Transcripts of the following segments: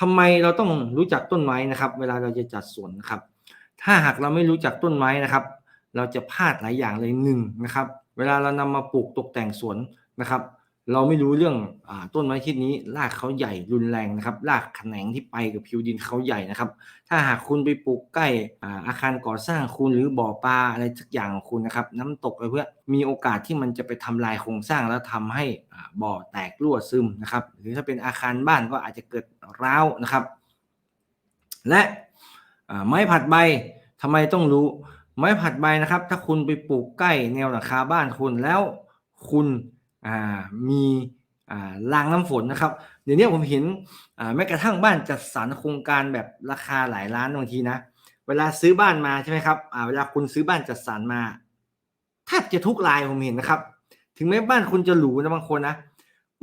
ทำไมเราต้องรู้จักต้นไม้นะครับ เวลาเราจะจัดสวนนะครับ ถ้าหากเราไม่รู้จักต้นไม้นะครับ เราจะพลาดหลายอย่างเลยหนึ่งนะครับ เวลาเรานำมาปลูกตกแต่งสวนนะครับ เราไม่รู้เรื่องอต้นไม้ชนิดนี้รากเขาใหญ่รุนแรงนะครับรากแขนงที่ไปกับผิวดินเขาใหญ่นะครับ ถ้าหากคุณไปปลูกใกล้อาอาคารก่อสร้างคุณหรือบ่อปลาอะไรสักอย่างของคุณนะครับ น้ำตกอะไรเพื่อมีโอกาสที่มันจะไปทำลายโครงสร้างแล้วทำให้บ่อแตกรั่วซึมนะครับ หรือถ้าเป็นอาคารบ้านก็อาจจะเกิดร้าวนะครับ และไม้ผัดใบทำไมต้องรู้ ไม้ผัดใบนะครับ ถ้าคุณไปปลูกใกล้แนวหลังคาบ้านคุณแล้วคุณ อ่ามีอ่ารางน้ำฝนนะครับ เดี๋ยวนี้ผมเห็นอ่าแม้กระทั่งบ้านจัดสรรโครงการแบบราคาหลายล้านบางทีนะ เวลาซื้อบ้านมาใช่ไหมครับอ่าเวลาคุณซื้อบ้านจัดสรรมาแทบจะทุกรายผมเห็นนะครับ ถึงแม้บ้านคุณจะหรูนะบางคนนะ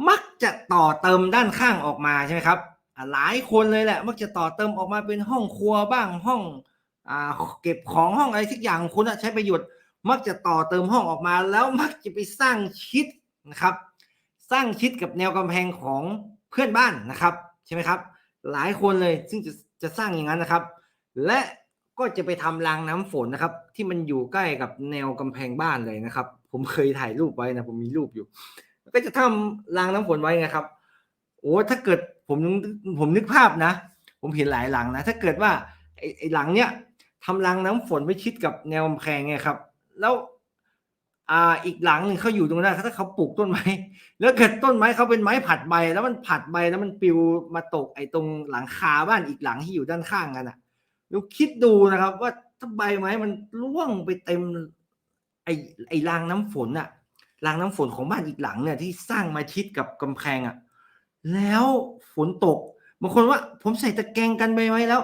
มักจะต่อเติมด้านข้างออกมาใช่ไหมครับหลายคนเลยแหละ มักจะต่อเติมออกมาเป็นห้องครัวบ้างห้องอ่าเก็บของห้องอะไรสักอย่างของคุณอะใช้ประโยชน์ มักจะต่อเติมห้องออกมาแล้วมักจะไปสร้างชิด นะครับ สร้างชิดกับแนวกำแพงของเพื่อนบ้านนะครับใช่ไหมครับ หลายคนเลยซึ่งจะจะสร้างอย่างนั้นนะครับ และก็จะไปทำรางน้ำฝนนะครับ ที่มันอยู่ใกล้กับแนวกำแพงบ้านเลยนะครับ ผมเคยถ่ายรูปไว้นะผมมีรูปอยู่ ก็จะทำรางน้ำฝนไว้ไงครับโอ้ถ้าเกิดผมนึกผมนึกภาพนะ ผมเห็นหลายหลังนะ ถ้าเกิดว่าไอ้หลังเนี้ยทำรางน้ำฝนไว้ชิดกับแนวกำแพงไงครับ แล้ว อ่าอีกหลังหนึ่งเขาอยู่ตรงนั้นถ้าเขาปลูกต้นไม้แล้วเกิดต้นไม้เขาเป็นไม้ผัดใบแล้วมันผัดใบแล้วมันปลิวมาตกไอ้ตรงหลังคาบ้านอีกหลังที่อยู่ด้านข้างกันอะดูคิดดูนะครับ ว่าถ้าใบไม้มันร่วงไปเต็มไอ้ไอ้รางน้ำฝนอะรางน้ำฝนของบ้านอีกหลังเนี่ยที่สร้างมาชิดกับกำแพงอะแล้วฝนตกบางคนว่าผมใส่ตะแกรงกันใบไม้แล้ว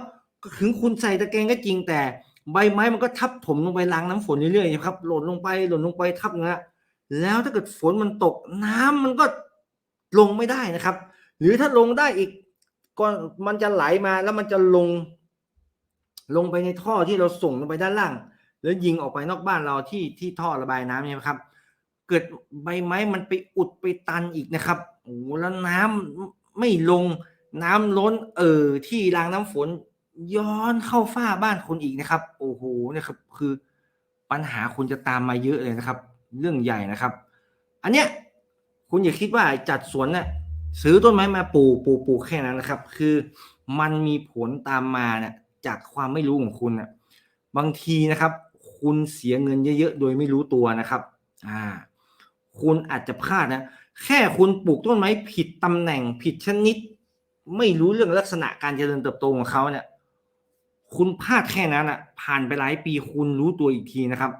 ถึงคุณใส่ตะแกรงก็จริงแต่ ใบไม้มันก็ทับถมลงไปรางน้ำฝนเรื่อยๆครับ หล่นลงไปหล่นลงไปทับเงี้ยแล้วถ้าเกิดฝนมันตกน้ำมันก็ลงไม่ได้นะครับ หรือถ้าลงได้อีกก็มันจะไหลมาแล้วมันจะลง ลงไปในท่อที่เราส่งลงไปด้านล่าง แล้วยิงออกไปนอกบ้านเราที่ที่ท่อระบายน้ำใช่ไหมครับ เกิดใบไม้มันไปอุดไปตันอีกนะครับโอ้แล้วน้ำไม่ลงน้ำล้นเอ่อที่รางน้ำฝน ย้อนเข้าฝ้าบ้านคุณอีกนะครับ โอ้โหเนี่ยครับ คือปัญหาคุณจะตามมาเยอะเลยนะครับ เรื่องใหญ่นะครับ อันเนี้ยคุณอย่าคิดว่าจัดสวนน่ะซื้อต้นไม้มาปลูกปลูกปลูกแค่นั้นนะครับ คือมันมีผลตามมาเนี่ยจากความไม่รู้ของคุณน่ะบางทีนะครับ คุณเสียเงินเยอะๆโดยไม่รู้ตัวนะครับ อ่า คุณอาจจะพลาดนะแค่คุณปลูกต้นไม้ผิดตำแหน่งผิดชนิด ไม่รู้เรื่องลักษณะการเจริญเติบโตของเขาเนี่ย คุณพลาดแค่นั้นอะ ผ่านไปหลายปีคุณรู้ตัวอีกทีนะครับ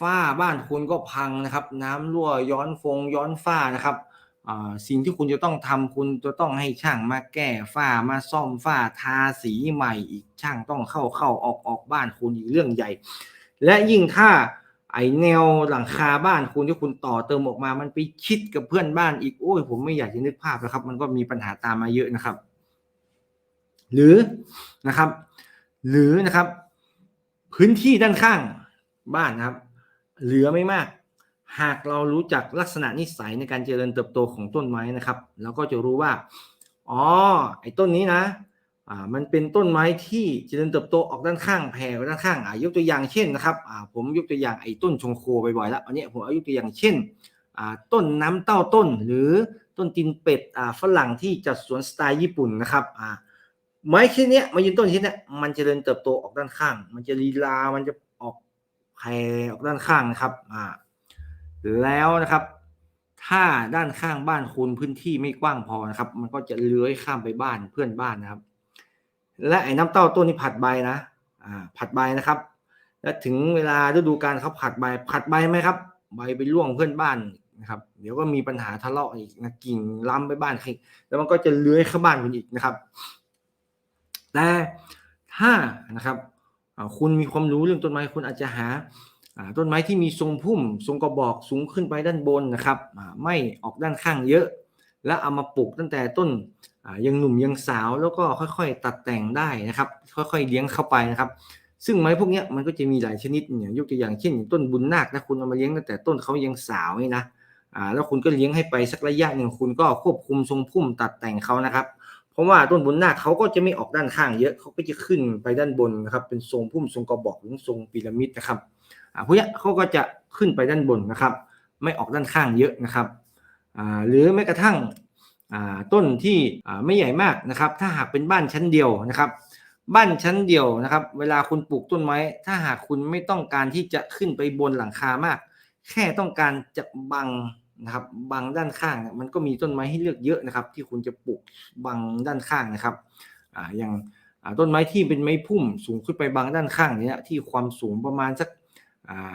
ฝ้าบ้านคุณก็พังนะครับ น้ำรั่วย้อนฟงย้อนฝ้านะครับสิ่งที่คุณจะต้องทำคุณจะต้องให้ช่างมาแก้ฝ้ามาซ่อมฝ้าทาสีใหม่อีกช่างต้องเข้าเข้าออกออกบ้านคุณอีกเรื่องใหญ่ และยิ่งถ้าไอแนวหลังคาบ้านคุณที่คุณต่อเติมออกมา มันไปชิดกับเพื่อนบ้านอีกโอ้ยผมไม่อยากจะนึกภาพนะครับ มันก็มีปัญหาตามมาเยอะนะครับ หรือนะครับ หรือนะครับ พื้นที่ด้านข้างบ้านนะครับ เหลือไม่มาก หากเรารู้จักลักษณะนิสัยในการเจริญเติบโตของต้นไม้นะครับเราก็จะรู้ว่าอ๋อไอ้ต้นนี้นะอ่ามันเป็นต้นไม้ที่เจริญเติบโตออกด้านข้างแผ่ไปด้านข้างอ่ายกตัวอย่างเช่นนะครับอ่าผมยกตัวอย่างไอ้ต้นชงโคบ่อยๆแล้วอันนี้ผมเอายกตัวอย่างเช่นอ่าต้นน้ำเต้าต้น หรือต้นตีนเป็ดอ่าฝรั่งที่จัดสวนสไตล์ญี่ปุ่นนะครับอ่า ไม้ชนิดเนี้มายืนต้นชนิดเนี้มันจะเริญเติบโตออกด้านข้าง มันจะลีลา มันจะออกแผ่ออกด้านข้างนะครับอ่าแล้วนะครับ ถ้าด้านข้างบ้านคุณพื้นที่ไม่กว้างพอนะครับ มันก็จะเลื้อยข้ามไปบ้านเพื่อนบ้านนะครับ และไอ้น้ำเต้าต้นนี้ผัดใบนะอ่าผัดใบนะครับ แล้วถึงเวลาฤดูกาลเขาผัดใบ ผัดใบไหมครับ ใบไปร่วงเพื่อนบ้านนะครับ เดี๋ยวก็มีปัญหาทะเลาะอีกนะกิ่งล้ำไปบ้านใครแล้วมันก็จะเลื้อยเข้าบ้านคุณอีกนะครับ แต่ถ้านะครับคุณมีความรู้เรื่องต้นไม้คุณอาจจะหาต้นไม้ที่มีทรงพุ่ม ทรงกระบอกสูงขึ้นไปด้านบนนะครับไม่ออกด้านข้างเยอะ แล้วเอามาปลูกตั้งแต่ต้นยังหนุ่มยังสาวแล้วก็ค่อยๆ ตัดแต่งได้นะครับ ค่อยๆเลี้ยงเข้าไปนะครับ ซึ่งไม้พวกนี้มันก็จะมีหลายชนิดเนี่ยยกตัวอย่างเช่น ต้นบุญนาคนะคุณเอามาเลี้ยงตั้งแต่ต้นเขายังสาวนี่นะแล้วคุณก็เลี้ยงให้ไปสักระยะหนึ่งคุณก็ควบคุมทรงพุ่มตัดแต่งเขานะครับ เพราะว่าต้นบุญนาคเขาก็จะไม่ออกด้านข้างเยอะเขาก็จะขึ้นไปด้านบนนะครับ เป็นทรงพุ่มทรงกระบอกหรือทรงพีระมิดนะครับอ่าพวกนี้เขาก็จะขึ้นไปด้านบนนะครับ ไม่ออกด้านข้างเยอะนะครับอ่าหรือแม้กระทั่งอ่าต้นที่อ่าไม่ใหญ่มากนะครับ ถ้าหากเป็นบ้านชั้นเดียวนะครับ บ้านชั้นเดียวนะครับ เวลาคุณปลูกต้นไม้ ถ้าหากคุณไม่ต้องการที่จะขึ้นไปบนหลังคามาก แค่ต้องการจะบัง นะครับบังด้านข้างเนี่ยมันก็มีต้นไม้ให้เลือกเยอะนะครับ ที่คุณจะปลูกบังด้านข้างนะครับอ่าอย่างต้นไม้ที่เป็นไม้พุ่มสูงขึ้นไปบังด้านข้างเนี้ยที่ความสูงประมาณสัก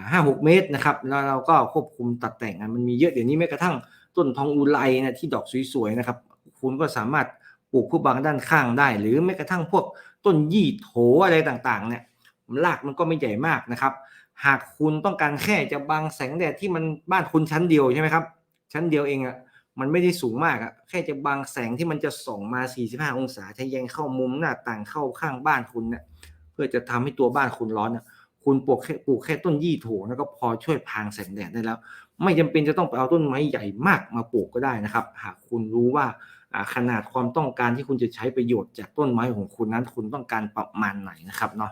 ห้าหกเมตรนะครับแล้วเราก็ควบคุมตัดแต่งมันมีเยอะเดี๋ยวนี้แม้กระทั่งต้นทองอุไรนะที่ดอกสวยๆนะครับคุณก็สามารถปลูกเพื่อบังด้านข้างได้ หรือแม้กระทั่งพวกต้นยี่โถอะไรต่างๆเนี่ยรากมันก็ไม่ใหญ่มากนะครับ หากคุณต้องการแค่จะบังแสงแดดที่มันบ้านคุณชั้นเดียวใช่ไหมครับ ชั้นเดียวเองอะ่ะมันไม่ได้สูงมากอะ่ะแค่จะบังแสงที่มันจะส่องมา 45 องศาทะแยงเข้ามุมหน้าต่างเข้าข้างบ้านคุณเนี่ยเพื่อจะทำให้ตัวบ้านคุณร้อนนี่ยคุณปลูกแค่ปลูกแค่ต้นยี่โถแล้วก็พอช่วยพรางแสงแดดได้แล้ว ไม่จำเป็นจะต้องไปเอาต้นไม้ใหญ่มากมาปลูกก็ได้นะครับ หากคุณรู้ว่าขนาดความต้องการที่คุณจะใช้ประโยชน์จากต้นไม้ของคุณนั้น คุณต้องการประมาณไหนนะครับเนาะ